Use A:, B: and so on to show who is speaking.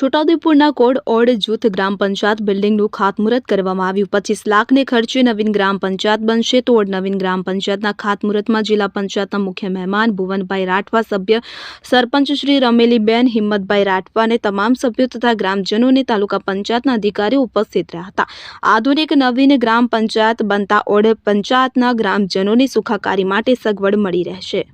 A: છોટાઉદેપુરના code odd જૂથ ગ્રામ પંચાયત બિલ્ડિંગનું ખાતમુહૂર્ત કરવામાં આવ્યું. પચીસ લાખને ખર્ચે નવીન ગ્રામ પંચાયત બનશે તો ઓડ નવીન ગ્રામ પંચાયતના ખાતમુહૂર્તમાં જિલ્લા પંચાયતના મુખ્ય મહેમાન ભુવનભાઈ રાઠવા, સભ્ય સરપંચ શ્રી રમેલીબેન, હિંમતભાઈ રાઠવા અને તમામ સભ્યો તથા ગ્રામજનોને તાલુકા પંચાયતના અધિકારીઓ ઉપસ્થિત રહ્યા હતા. આધુનિક નવીન ગ્રામ પંચાયત બનતા ઓડ પંચાયતના ગ્રામજનોની સુખાકારી માટે સગવડ મળી રહેશે.